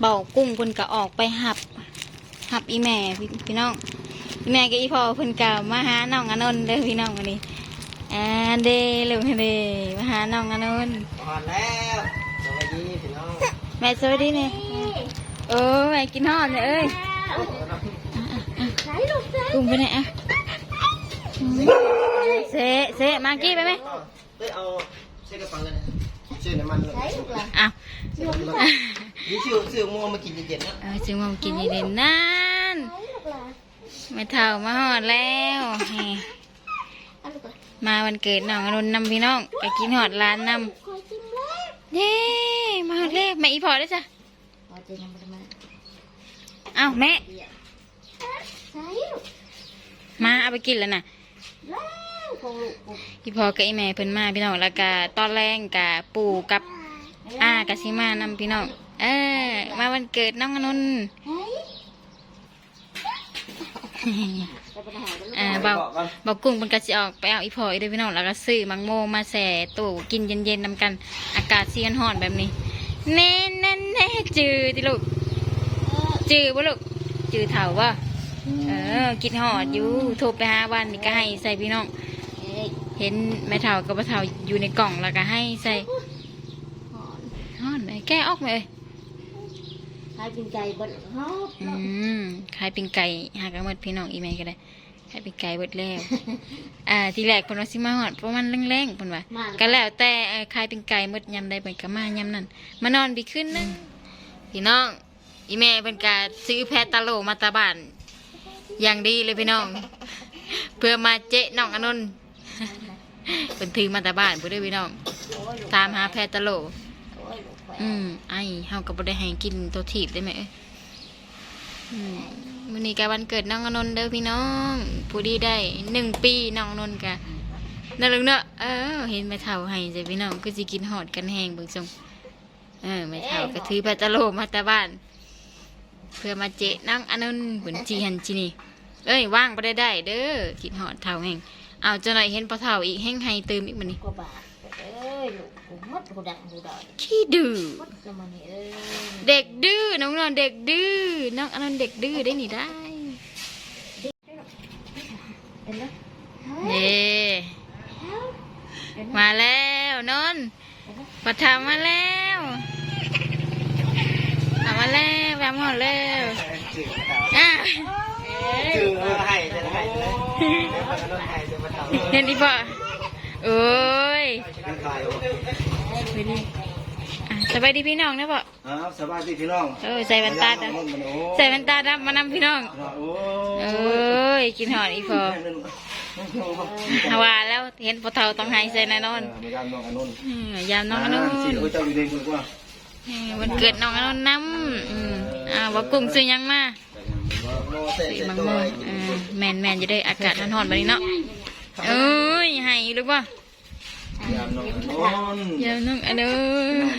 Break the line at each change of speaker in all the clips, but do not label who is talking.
เบากุ้งเพิ่นก็ออกไปหับหับอีแม่พี่พี่น้องอีแม่กับอีพ่อเพิ่นก็มาหาน้องอนนท์เด้อพี่น้องวันนี้อ่าเด้ลูกเด้มาหาน้องอนนท์
อ่อนแล้วสวัสดีพี่น้อง
แม่สวัสดีเนี่ยเออแม่กินฮอดเลยเอ้ยกุ้งไปไหนอะเสะเสะมากี้ไปไหม
เฮ้ยเอาเช็คกระเป๋าเลยนะชื่อน้ำมันเลย
อ้าว
นี่ชื่อชื่อมัวมากินเย็นๆนะ
เออจึงมากินอีเด่นนั่นไม่เท่ามาฮอดแล้วแหมมาวันเกิดน้องอรุณนำพี่น้องก็กินฮอดร้านนำเย้มาฮอดเลยแม่อีพอได้อจ้ะเอ้าแม่มาเอาไปกินแล้วน่ะพี่พ่อกับไอแม่เพิ่นมาพี่น้องแล้วก็ตอนแรงกับปู่กับอากับซิมานำพี่น้อง เออ มาวันเกิดน้องอนนท์อ่าเบาเบากุ้งเป็นกระสิออกไปเอาอีพ่ออีเด้อพี่น้องแล้วก็ซื้อมังโมมาแส่ตู้กินเย็นๆนำกันอากาศเสียนห่อนแบบนี้แน่แน่แน่จืดติลูกจืดบ่ลูกจืดเถ่าบ่เออกินหอดอยู่โทรไปหาวันนี่ก็ให้ใส่พี่น้องเห็นแม่เฒ่ากับพ่อเฒ่าอยู่ในกล่องแล้วก็ให้ใส่ฮอนไหมแก้ออกไหมเอ้ย
ใครเป็นใจบนฮอบ
อืมขายเป็นไก่หากระหมดพี่น้องอีเมลก็ได้ขายเป็นไก่เบิดแล้ว อ่า ทีแรกเพิ่นว่าสิมาฮอดประมาณแรงๆเพิ่นว่า
มา
ก็แล้วแต่เอ่อขายเป็นไก่หมดยำใดเพิ่นก็มายำนั้นมานอนบีขึ้นนึงพี่น้อง อีแม่เพิ่นก็ซื้อแพะตะโลมาตาบ้าน อย่างดีเลยพี่น้อง เพื่อมาเจ๊น้องอนนท์เป็นถือมาแต่บ้านเพื่อได้พี่น้อง ตามหาแพทย์ตะโล
โอ้ ยลูกแฝด
อืมไอ้เฮาก็บ่ได้ให้กินตัวถีบได้ไหมเอ้ยอืมมื้อนี้ก็วันเกิดน้องอนนท์เด้อพี่น้องผู้ดีได้หนึ่งปีน้องอนนท์ก็นั่นลึกเนอะเออเห็นแม่เฒ่าให้ใจพี่น้องก็สิกินหอดกันแห้งเบิ่งทรงเออแม่เฒ่าก็ถือแพทย์ตะโลมาแต่บ้าน เพื่อมาเจ๊น้องอนนท์บุญจีหันจีนี่เอ้ยว่างบ่ได้ได้เด้อคิดหอดเฒ่าแห้งเอาเจ้าหน่อยเห็นปลาเฒ่าอีกแห้งให้เติมอีกมื้อนี้
กว่าบาทเอ้ยลู กกูมัดกูดังกูดอย
ขี้ดื้อ
มัดละมันนี่เอ้ย
เด็กดื้อน้องนอนเด็กดื้อน้องอนนท์เด็กดื้อได้หนิได้
เห็นไหม
เย่มาแล้วนนท์ปะทามาแล้วเอามาแล้วแวมหอดแล้วอะ
ชื่อเอาให้จะได้ให้เลยเดี๋ยวมันก็ต้องให้จะมาทำ
เห็นดิพ่อโอ้ย
เป็นใครวะ
ไปดิอะสบายดีพี่น้องนะพ่อ
อ้าวสบายดีพี่น้อง
เออใส่แว่นตาดำใส่แว่นตาดำมานำพี่น้อง
โอ้
เอ้ยกินหอดอีพอฮาวาแล้วเห็นพอเท่าต้องให้ใส่แน่นอน
ไม่ยามน้องอนนท์
อืมยามน้องอนุ
สิเจ้าอยู่ในมือว่า
เออวันเกิดน้องอนุน้ำอืมอ่าว่ากุ้งซื้อหยังมา
โมเสส
ซื้อมัง
ตั
โม
ว
เออแมนแมนจะได้อากาศร้อนๆแบบนี้เนาะ เอ้ยให้หรือเปล่ายา
มน้องอนนท์
ยามน้องอนุ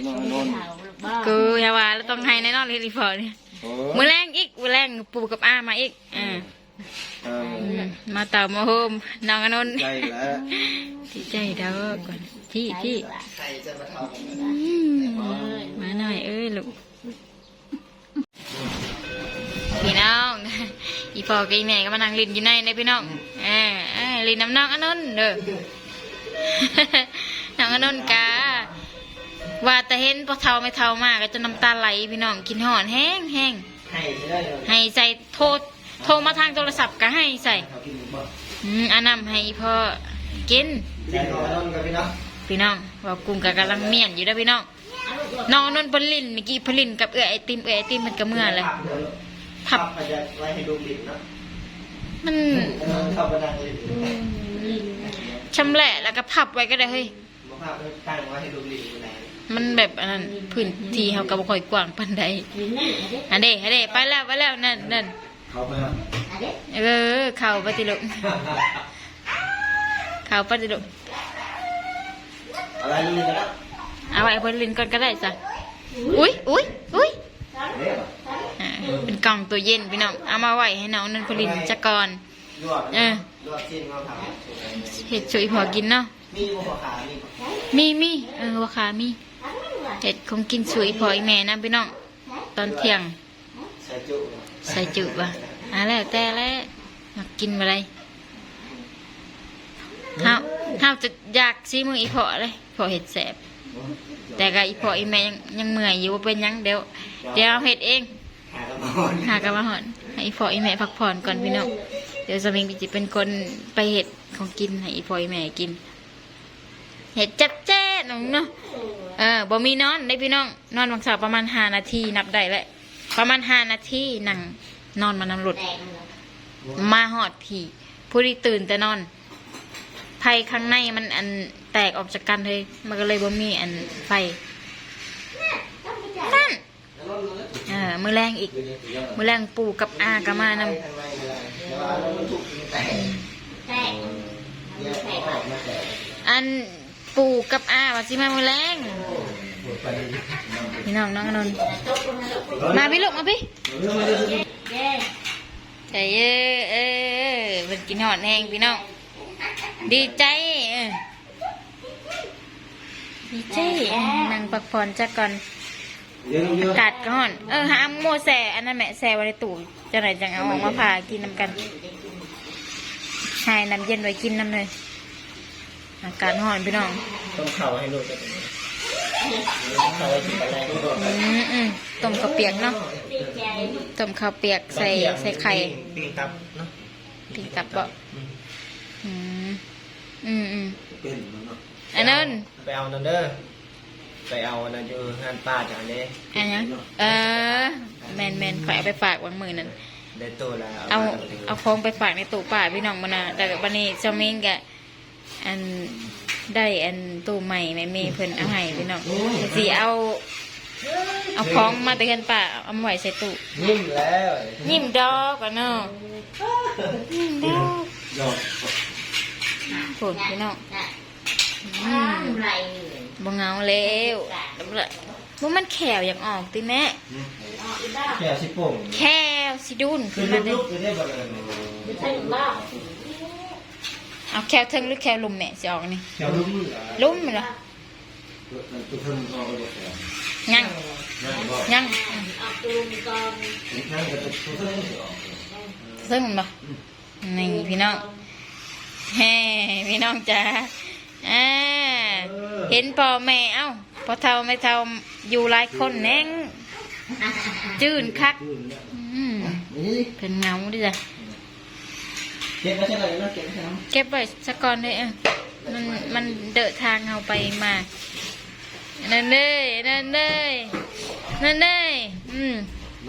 น้องอนนท์
ข่าวลูกบ้า
กูฮาวาแล้วต้องให้แน่นอนเลยรีพอร์ตเนี่ย
โอ้
มือแรงอีกมือแรงปู่กับอามาอีกอ่า
เออ
อืมมาเต่ามาโฮมน้องอนุน
ใจแล้ว
ดีใจเด้อก่อนที่ที่
ใครจะมาท
อืมมาหน่อยเอ้ยลูกพี่น้องอีพ่อกับอีแม่ก็มานั่งลินอยู่ในในพี่น้องเออเออ ลินน้ำน้องอนนท์เด้อน้องอนนท์กาว่าแต่เห็นพอเท่าไม่เท่ามากก็จะน้ำตาไหลพี่น้องกินหอนแห้งแห้งำ
ให้จะได้เลย
ให้ใส่โทรโทรมาทางโทรศัพท์ก็ให้ใส่
เขากินหรือเปล่า
อืมอันนำให้พ่อกิน
ใจน้องอนนท์กับพี่น้อง
พี่น้องว่ากุ้งกับกำลังเมียนอยู่เด้อพี่น้องน้องนนท์เพนลินเมื่อกี้เพนลินกับเอื้อไอติมเอื้อไอติมมันก็เมื่อเลย
พับไปจะไว้ให้ดูบิดนะ
มัน
เข้าไปนั่งเลย
ชำแหละแล้วก็พับไว้ก็ได้เฮ้ย
มาภาพตั้งไว้ให้ดูบิดอยู่ไหน
มันแบบอันนั้นพื้นที่เขาก็บ่ค่อยกว้างปานใด
มีนั่นอะเด็ก
อันเด้อันเด้ไปแล้วไปแล้วนั่นนั่น
เขาไปครับ
อะเด็ก
เออเข้าไปติลุกเข้าไปติลุก
อะไรนี่กันนะ
เอาไว้เพนลินก่อนก็ได้จ้ะอุ้ยอุ้ยอุ้ย
เนี่ย
อ่าเป็นกล่องตัวเย็นพี่น้องเอามาไว้ให้น้องนนท์เพนลินจักก่อน
ลวก
เออ
ลวกชิ้นเขาท
เห็ดช่วยพอกินเนาะำ
มีหัวขามี
มีมีเออว่าขามีเห็ดคงกินสวยพออีแม่นะพี่น้องตอนเที่ยง
ใส่จุ
ใส่จุบ่ะอะแล้วแต่แล้วมากินอะไรห้าวห้าวจะอยากซีมืออีพอเลยพอเห็ดแสบแต่ก็อีพออีแม่ยังยังเมื่อยอยู่ว่าเป็นหยังเดี๋ยวเดี๋ยวเอาเห็ดเอง
หากระบอก
หากนมาหอน ให้อีพออีแม่พักผ่อนก่อนพี่น้องเดี๋ยวสมิงจะเป็นคนไปเห็ดของกินให้อีพออีแม่กิน เห็ดจัดแจ้น้องเนาะเออบ่มีนอนได้พี่น้อง นอนบางสาวประมาณห้านาทีนับได้แหละประมาณห้านาทีนั่งนอนมานำหลุดมาหอดผีผู้ที่ตื่นแต่นอนไฟข้างในมันอันแตกออกจากกันเลย มันก็เลยบ่มีอันไฟนั่นเออมือแรงอีก มือแรงปู่กับอากามานำ
แตกแตก
อันปู่กับอาว่าสิมามือแรงพี่น้องน้องอนนท์มาพี่ลูกมาพี่
แย่
ใจเออเออเป็นกินหอดแห้งพี่น้องดีใจเออดีใจเออนั่งพักผ่อนจักก่อน
เยอะเย
อา
อะ
กาศก็ห่อน เออหาโมแซอันนั้นแหม่แซไว้ในตู้จังไหนจังเอาออกมาผ่ากินน้ำกันให้น้ำเย็นไว้กินน้ำเลยอากาศห่อนพี่น้อง
ต้องเข่าให้ลูกกันเข่าไว้ที่ปลาย
อืมอืมต้มข้าวเปียกเนาะ
ดีใจ
ต้มข้าวเปียกใส่ใส่ไข่
ปีกับเนาะ
ปีกับบ่อืมอืมอืม
เป็นเนาะ
อันนั้น
ไปเอานั่นเด้อ ไปเอานั่นอยู่งานป้าจานนี้
อันยังเออแมนแมนข่อยเอาไปฝากวางมือนั่น
ได้ตัวแล้ว
เอาเอาของไปฝากในตู้ป่าพี่น้องมานะแต่บันนี้เจามิงกะอันได้อันตู้ใหม่แม่เมย์เพิ่นเอาให้พี่น้องสิเอาเอาของมาแตะเกันป่าเอามาไว้ใส่ตู้
นิ่มแล้ว
ยิ้มดอกกันเนาะยิ้มดอก
ดอก
โผล่พี่น้อง
น่ะ
อืม
ไร
บ่เหงาแล้วบ่มันแขวอยากออกติแม่
อ๋ออีบ้า
แค่สิโป่ง
แขวสิดุน
คื
ขึ้
อน
มาเด้
ลุกๆจะได้บ่เลย
ไม่ใช่บ้า
เอาแขวเทิงหรือแขวลุมแม่สิออกนี่
แค่ลุกมือ
ลุมเหรอ
ตัวเพิ่มเอาไปเลย
ยัง
นั่นบ่
ยัง
เอาตูมก่อน
นั่นก็ตัวเพิ่มออก
เทิงมันบ่นี่พี่น้องแฮ่พี่น้องจ้าอ่า เห็นพ่อแม่เอ้าพอเท่าไม่เท่าอยู่หลายคนแน่งจื่นคัก
ขึ้นเนี่ย
อืม
นี่
เป็นเงาดิจ้ะ
เก็บไว้ใช่ไหมนะเก็บไว้ใช่ไหม
เก็บไว้สักก่อนเลยเออมันมันเดินทางเราไปมานั่นเลยนั่นเลยนั่นเลยอืม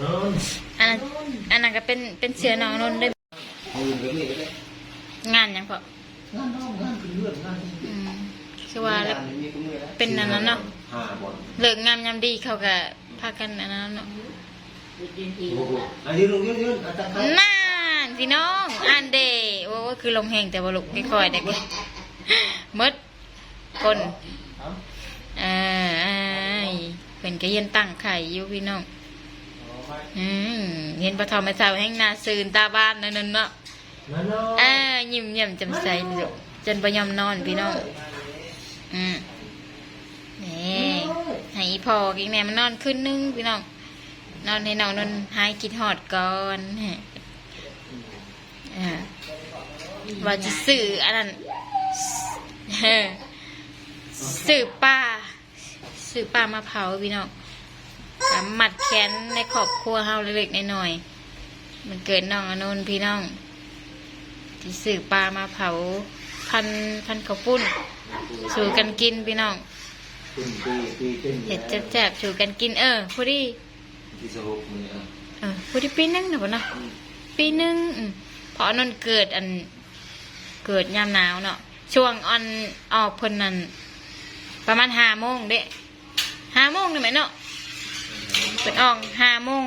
นอน
อันนั้นอันนั้นก็เป็นเป็นเสือน้องนนท์ได้
เอาอยู่กับนี่ก็ได้
งานหยังพอ
นั่นนอนนั่นคือเลือดนั่น
อืม คือว่าแล้ว
มีกูมือแล้ว
เป็นอันนั้นเนาะ
ห้าบอล
เลิกงามยามดีเขาก็พากันอันนั้นเนาะ
ยืนที
โอ้โหอันนี้ลงยืนยืนอันตะไคร้
น่านพี่น้องอันเดโอ้ยคือลมแห้งแต่ว่าลุกค่อยๆได้กันมดคน
เอา
เอ้ยเป็นก็เย็นตั้งไข่อยู่พี่น้อง
เอาไว้
อืมเห็นปลาทองไม่เท่าแห้งหนาซืนตาบ้านนั่นนเนาะ
นั่นเนาะ
อ่ายิ้มเยี่ยมจำใสพี่ลูกจนประยอมนอนพี่น้อง อืมนี่ให้อีพอกินแม่มันนอนขึ้นนึงพี่น้อง นอนให้น้องนอนหายกินหอดก่อนฮะว่าจะสื่ออันนั้นสื่อป้าสื่อป้ามาเผาพี่น้องสามมัดแขนในครอบครัวเฮาเล็กๆน้อยๆมันเกิดน้องอนนพี่น้องที่สื่อปลามาเผาพันพันข้าวปุ้น สู่กันกินพี่น้อง
ขึ้นปีปีขึ้น
เห็ดแจ๊บๆสู่กันกินเออพอดี
ที่สหกมันเนี่ย
เออพอดีปีหนึงนะบ่เนาะปีหนึงอืมเพราะอันนนเกิดอันเกิดยามหนาวเนาะช่วงอันออกเพิ่นนั่นประมาณห้าโมงเด้ห้าโมงนี่ไหมเนาะเปิดออกห้าโมง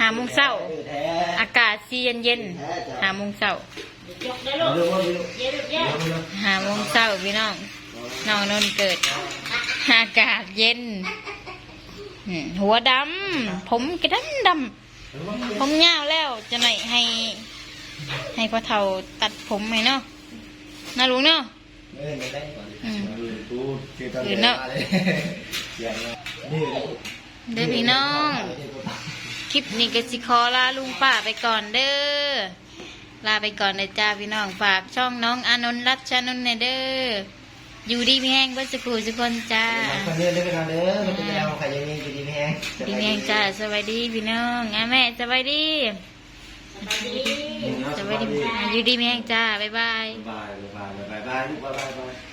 ห้าโมงเช้า
แท้
อากาศสีเย็นๆห้าโมงเช้า
ยกได้ลูก
เรื่องว่าไม่รู้
เย็นเย็น
ห้าโมงเช้าพี่น้อง น้องนนเกิด อากาศเย็น หัวดำ ผมกระดำดำ ผมยาวแล้วจะไหนให้ ให้พ่อเฒ่าตัดผมไหมเนาะน่ารู้เนาะ
เออไม่ได้ก่อน
อืม
กูคือตอน
อื่นเนอะ
เสียงนี่
เด้อพี่น้อง คลิปนี้ก็สิขอลาลุงป้าไปก่อนเด้อลาไปก่อนเลยจ้าพี่น้องฝากช่องน้องอานนท์รัชชานนท์ในเด้อ อยู่ดีมีแห้งเบ่สักครู่สักคนจ้า
คนเด้อเด้อพี่น้องเด้อมันจะเอาใครยังมีอยู่ดีแห้ง
ดีมีแห้งจ้าสวัสดีพี่น้องอะแม่สวัสดี
สวัสดี
สวัสดีอยู่ดีมีแห้งจ้าบ๊ายบายบ๊าย
บายบ๊ายบายบ๊ายบายบ๊ายบาย